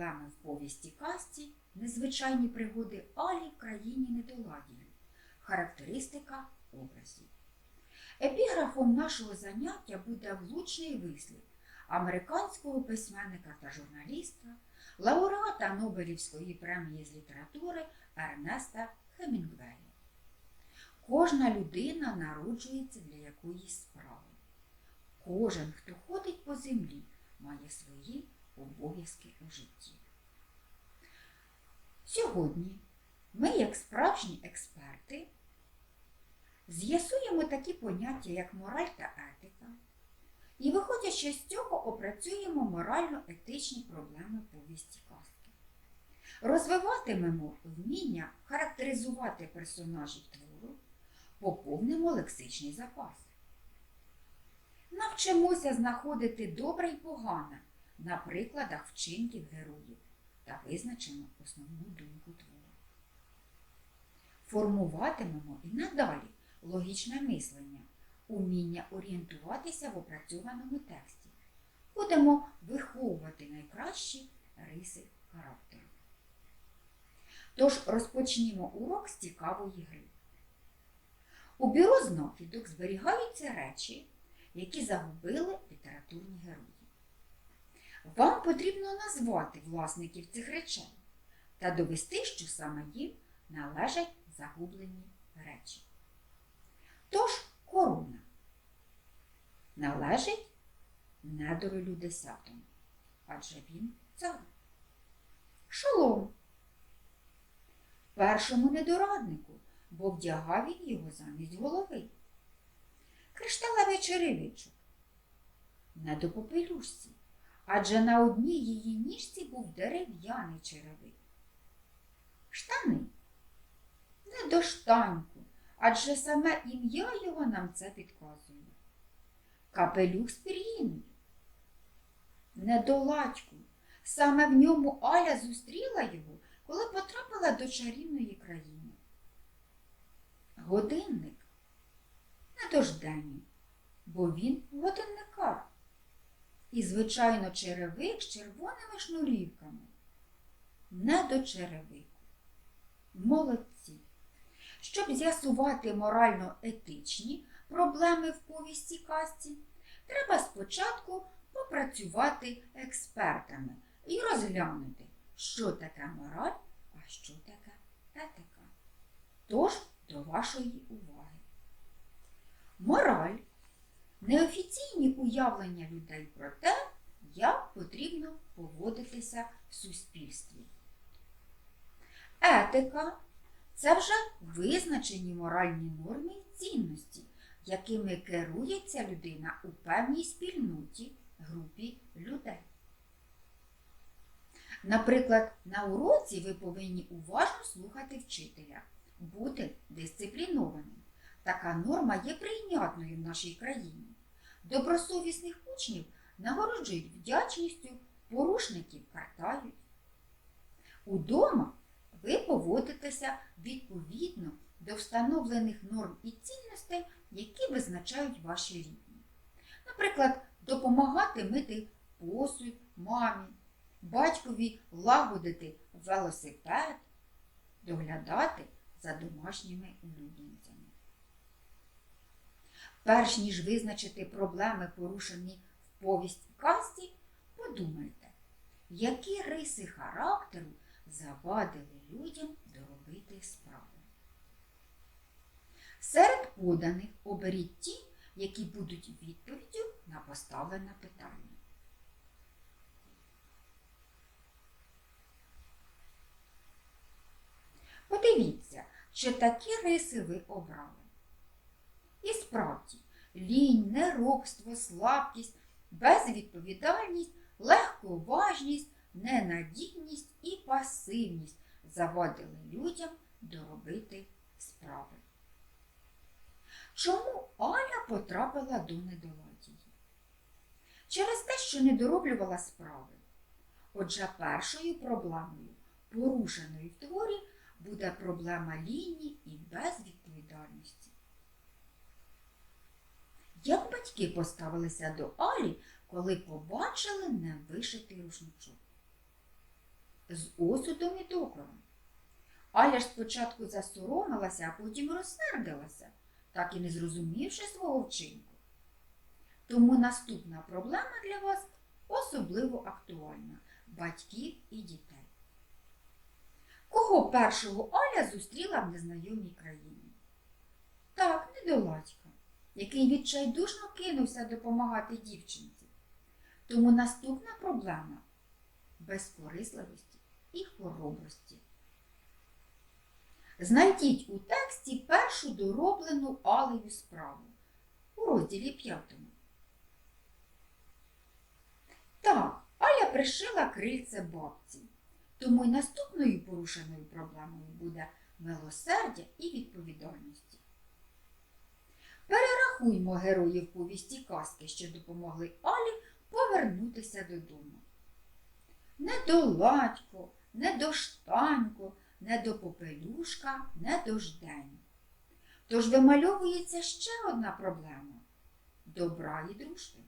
проблеми в повісті касті, незвичайні пригоди Алі в країні недоладів, характеристика образів. Епіграфом нашого заняття буде влучний вислів американського письменника та журналіста, лауреата Нобелівської премії з літератури Ернеста Хемінгвея. Кожна людина народжується для якоїсь справи. Кожен, хто ходить по землі, має свої обов'язки у житті. Сьогодні ми, як справжні експерти, з'ясуємо такі поняття, як мораль та етика, і, виходячи з цього, опрацюємо морально-етичні проблеми повісті казки. Розвиватимемо вміння характеризувати персонажів твору, поповнимо лексичний запас. Навчимося знаходити добре і погане на прикладах вчинків героїв та визначимо основну думку твору. Формуватимемо і надалі логічне мислення, уміння орієнтуватися в опрацьованому тексті. Будемо виховувати найкращі риси характеру. Тож розпочнімо урок з цікавої гри. У бюро знахідок зберігаються речі, які загубили літературні герої. Вам потрібно назвати власників цих речей та довести, що саме їм належать загублені речі. Тож корона належить недоролю десятому, адже він цар. Шолом першому недораднику, бо вдягав він його замість голови. Кришталевий черевичок не до попелюшці, адже на одній її ніжці був дерев'яний черевик. Штани не до штаньку, адже саме ім'я його нам це підказує. Капелюх з пір'їною. Не до латьку, саме в ньому Аля зустріла його, коли потрапила до чарівної країни. Годинник не дожденний, бо він годинникар. І, звичайно, черевик з червоними шнурівками. Не до черевику. Молодці. Щоб з'ясувати морально-етичні проблеми в повісті казці, треба спочатку попрацювати експертами і розглянути, що таке мораль, а що таке етика. Тож до вашої уваги. Мораль неофіційні уявлення людей про те, як потрібно поводитися в суспільстві. Етика це вже визначені моральні норми і цінності, якими керується людина у певній спільноті, групі людей. Наприклад, на уроці ви повинні уважно слухати вчителя, бути дисциплінованим. Така норма є прийнятною в нашій країні. Добросовісних учнів нагороджують вдячністю, порушників картають. Удома ви поводитеся відповідно до встановлених норм і цінностей, які визначають ваші рідні. Наприклад, допомагати мити посуд мамі, батькові лагодити велосипед, доглядати за домашніми улюбленцями. Перш ніж визначити проблеми, порушені в повість касті, подумайте, які риси характеру завадили людям доробити справу. Серед поданих оберіть ті, які будуть відповіддю на поставлене питання. Подивіться, чи такі риси ви обрали. І справді, лінь, неробство, слабкість, безвідповідальність, легковажність, ненадійність і пасивність завадили людям доробити справи. Чому Аля потрапила до недоладії? Через те, що не дороблювала справи. Отже, першою проблемою, порушеною в творі, буде проблема лінії і безвідповідальності. Як батьки поставилися до Алі, коли побачили невишитий рушничок? З осудом і докором. Аля ж спочатку засоромилася, а потім розсердилася, так і не зрозумівши свого вчинку. Тому наступна проблема для вас особливо актуальна батьків і дітей. Кого першого Аля зустріла в незнайомій країні? Так, недоладька, який відчайдушно кинувся допомагати дівчинці. Тому наступна проблема безкорисливості і хоробрості. Знайдіть у тексті першу дороблену Алею справу у розділі п'ятому. Так, Аля пришила крильце бабці, тому й наступною порушеною проблемою буде милосердя і відповідальності. Перерахуймо героїв повісті казки, що допомогли Алі повернутися додому. Недоладько, недоштанько, недопопелюшка, недождень. Тож вимальовується ще одна проблема добра і дружби.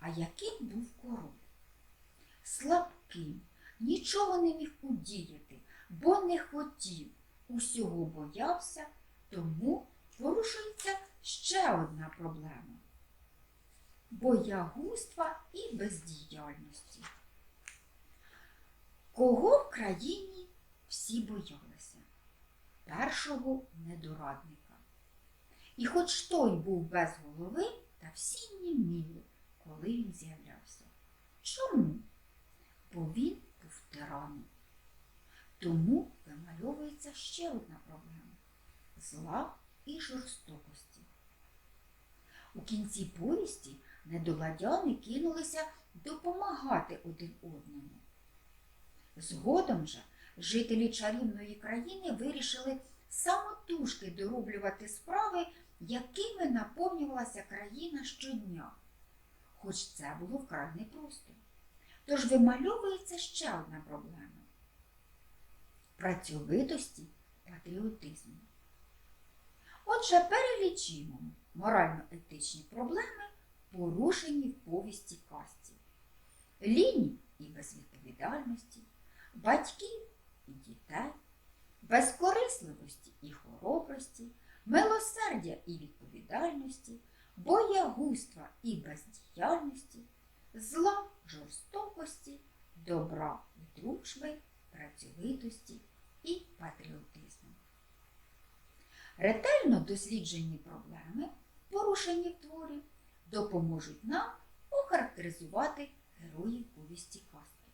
А яким був король? Слабким, нічого не міг удіяти, бо не хотів, усього боявся, тому порушується ще одна проблема боягузтва і бездіяльності. Кого в країні всі боялися? Першого недорадника. І хоч той був без голови, та всі німіли, коли він з'являвся. Чому? Бо він був тираном. Тому вимальовується ще одна проблема зла і жорстокості. У кінці повісті недоладяни кинулися допомагати один одному. Згодом же жителі чарівної країни вирішили самотужки дороблювати справи, якими наповнювалася країна щодня, хоч це було вкрай непросто. Тож вимальовується ще одна проблема працьовитості патріотизму. Отже, перелічимо морально-етичні проблеми, порушені в повісті казці. Лінії і безвідповідальності, батьків і дітей, безкорисливості і хоробрості, милосердя і відповідальності, боягузтва і бездіяльності, зла, жорстокості, добра і дружби, працьовитості і патріотизму. Ретельно досліджені проблеми, порушені в творі, допоможуть нам охарактеризувати героїв повісті казки.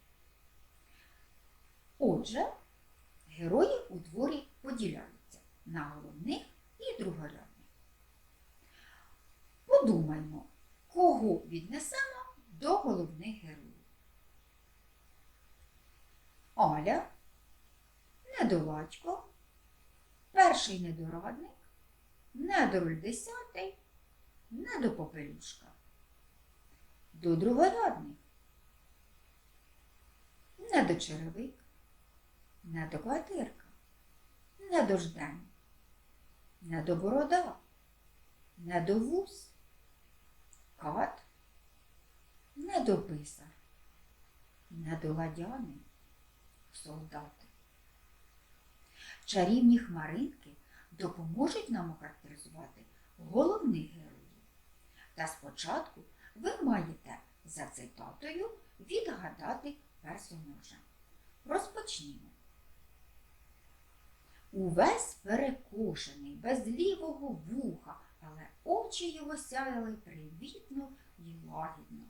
Отже, герої у творі поділяються на головних і другорядних. Подумаймо, кого віднесемо до головних героїв. Аля, недоладько, перший недорадник, недороль десятий, недопопелюшка. До другорядних. Недочеревик, недоквартирка, недождень, недоборода, недовуз, кат, недописар, недоладяний, солдати. Чарівні хмаринки допоможуть нам охарактеризувати головних героїв. Та спочатку ви маєте за цитатою відгадати персонажа. Розпочнімо. Увесь перекошений, без лівого вуха, але очі його сяяли привітно і лагідно.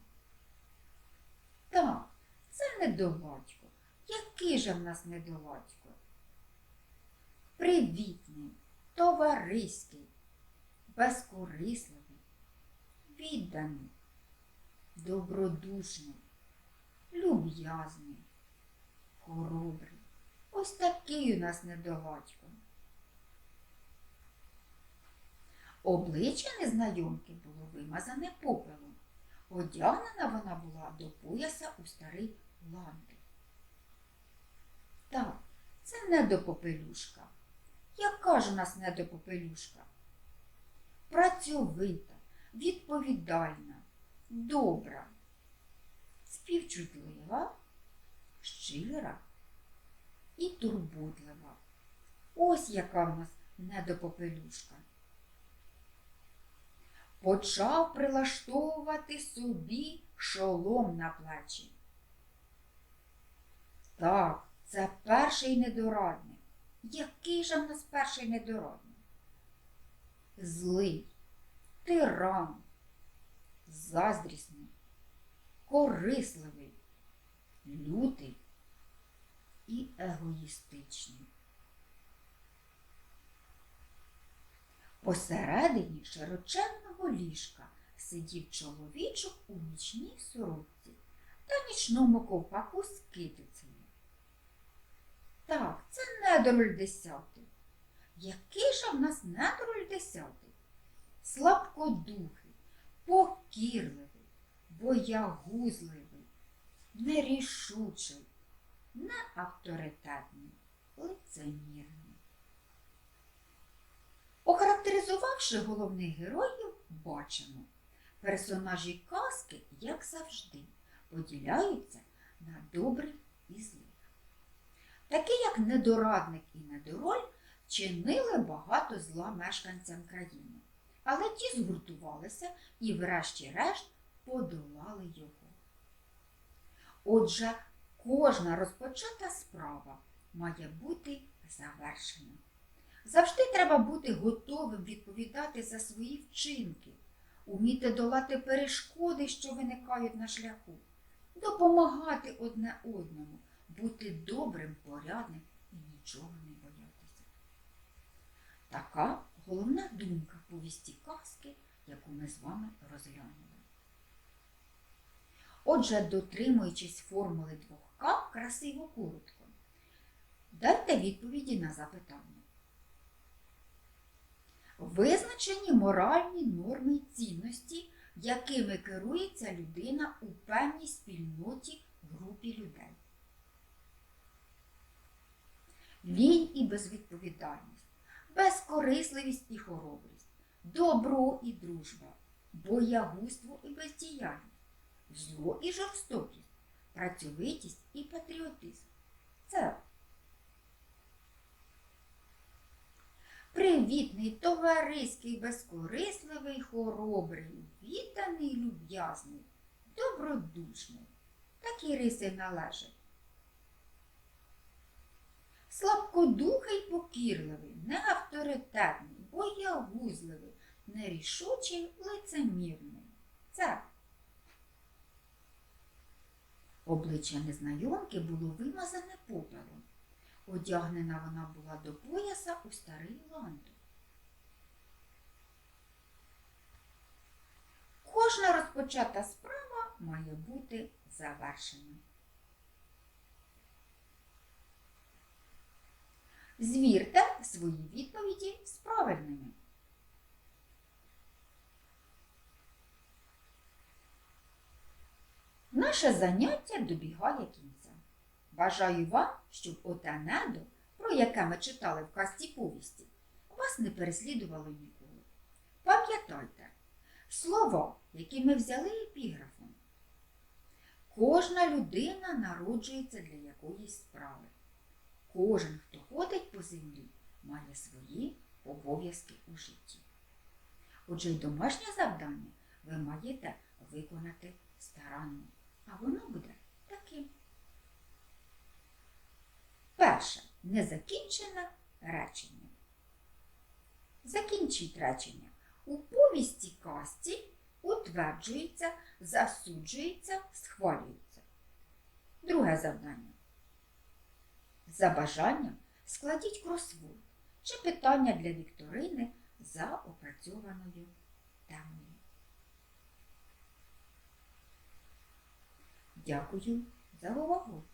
Так, це недоладько. Який же в нас недоладько? Привітний, товариський, безкорисливий, відданий, добродушний, люб'язний, хоробрий, Ось такий у нас недоладько. Обличчя незнайомки було вимазане попелом. Одягнена вона була до пояса у старий ланди. Так, це недопопелюшка. Яка ж у нас недопопелюшка? Працьовита, відповідальна, добра, співчутлива, щира і турботлива. Ось яка в нас недопопелюшка. Почав прилаштовувати собі шолом на плечі. Так, це перший недорадник. Який же в нас перший недорадник? Злий, тиран, заздрісний, корисливий, лютий і егоїстичний. Посередині широченного ліжка сидів чоловічок у нічній сорочці та нічному ковпаку з китицею. Так, це недороль десятий. Який же в нас недороль десятий? Слабкодухий, покірливий, боягузливий, нерішучий, неавторитетний, лицемірний. Охарактеризувавши головних героїв, бачимо, персонажі казки, як завжди, поділяються на добрих і злих. Такі, як недорадник і недороль, чинили багато зла мешканцям країни, але ті згуртувалися і, врешті-решт, подолали його. Отже, кожна розпочата справа має бути завершена. Завжди треба бути готовим відповідати за свої вчинки, уміти долати перешкоди, що виникають на шляху, допомагати одне одному, бути добрим, порядним і нічого не боятися. Така головна думка повісті казки, яку ми з вами розглянули. Отже, дотримуючись формули 2К, красиво коротко, дайте відповіді на запитання. Визначені моральні норми і цінності, якими керується людина у певній спільноті групі людей. Лінь і безвідповідальність, безкорисливість і хоробрість, добро і дружба, боягузтво і бездіяльність, зло і жорстокість, працьовитість і патріотизм. Це Привітний, товариський, безкорисливий, хоробрий, відданий, люб'язний, добродушний. Такі риси належать. Слабкодухий, покірливий, неавторитетний, боягузливий, нерішучий, лицемірний. Це обличчя незнайомки було вимазане попелом. Одягнена вона була до пояса у старий ланту. Кожна розпочата справа має бути завершена. Звірте свої відповіді з правильними. Наше заняття добігає кінця. Бажаю вам, щоб оте недо, про яке ми читали в казці повісті, вас не переслідувало ніколи. Пам'ятайте, слова, які ми взяли епіграфом, кожна людина народжується для якоїсь справи. Кожен, хто ходить по землі, має свої обов'язки у житті. Отже, й домашнє завдання ви маєте виконати старанно, а воно буде таким. Перше незакінчене речення. Закінчіть речення. У повісті казці утверджується, засуджується, схвалюється. Друге завдання. За бажанням складіть кросворд чи питання для вікторини за опрацьованою темою. Дякую за увагу!